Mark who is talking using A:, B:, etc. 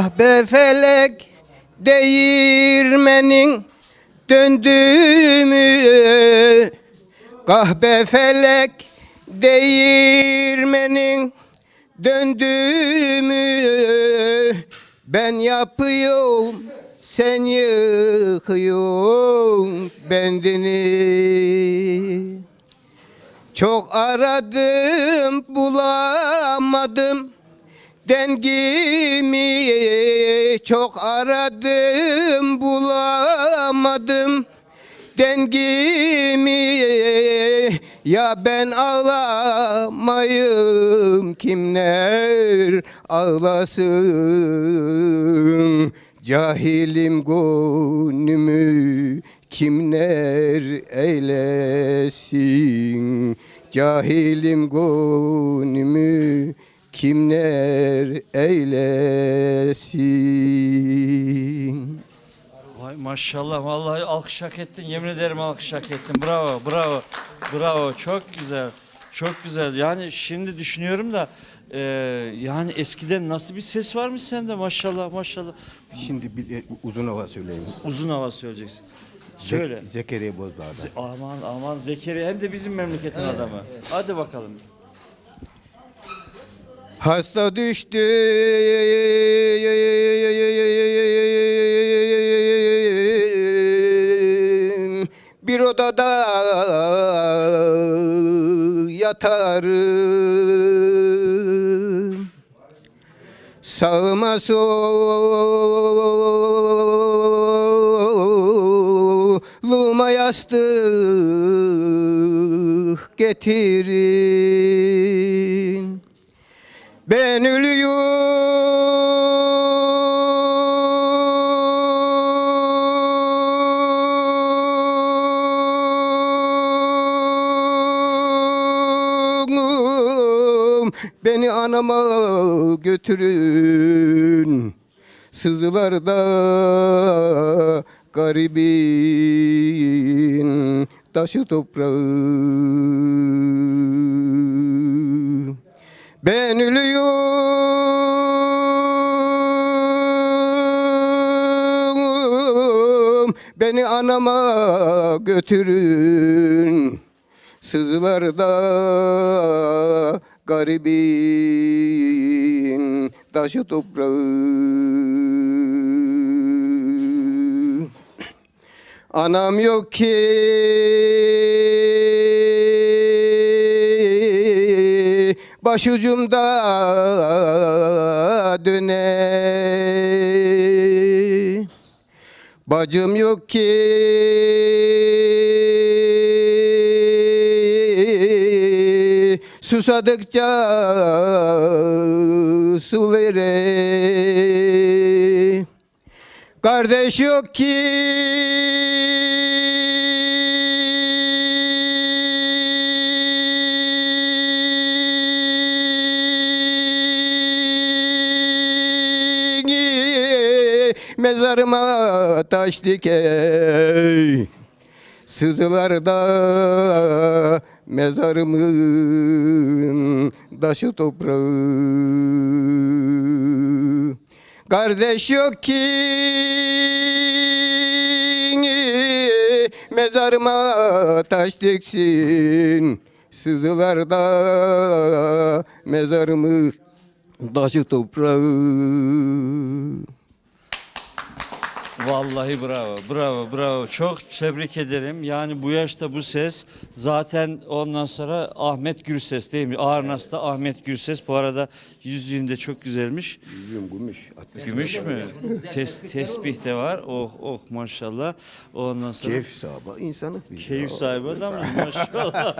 A: Kahpe felek değirmenin döndüğümü. Kahpe felek değirmenin döndüğümü. Ben yapıyorum sen yıkıyorsun bendini. Çok aradım bulamadım dengimi çok aradım bulamadım. Dengimi ya ben ağlamayım kimler ağlasın? Cahilim gönlümü kimler eylesin? Cahilim gönlümü kimler eylesin
B: Vay maşallah vallahi alkış hak ettin. Yemin ederim alkış hak ettin. Bravo, bravo, bravo. Çok güzel, çok güzel. Yani şimdi düşünüyorum da e, yani eskiden nasıl bir ses varmış sende maşallah maşallah.
A: Şimdi bir de uzun hava söyleyeyim.
B: Uzun hava söyleyeceksin. Söyle.
A: Zek- Zekeriya Bozdağ'da.
B: Aman aman Zekeriya hem de bizim memleketin adamı. Hadi bakalım.
A: Hasta düştü. Bir odada yatarım. Sağıma soluma yastık getirin ben ölüyorum. Beni anama götürün. Sızılarda garibin taşı toprağı ben ölüyorum Beni anama götürün. Sızılarda garibin taşı toprağı. Anam yok ki başucumda döne. Bacım yok ki. Susadıkça su vere. Kardeş yok ki mezarıma taş dikey. Sızılarda mezarımın taşı toprağı. Kardeş yok ki mezarıma taş diksin. Sızılarda mezarımı taşı toprağı
B: Vallahi bravo, bravo, bravo. Çok tebrik ederim. Yani bu yaşta bu ses zaten ondan sonra Ahmet Gürses değil mi? Ağırnas'ta Ahmet Gürses. Bu arada yüzüğünde çok güzelmiş.
A: Yüzüm gümüş. 60
B: Gümüş mü? Tes, tesbih de var. Oh oh maşallah. Ondan sonra
A: Keyif sahibi insanlık bir
B: keyif sahibi adam maşallah.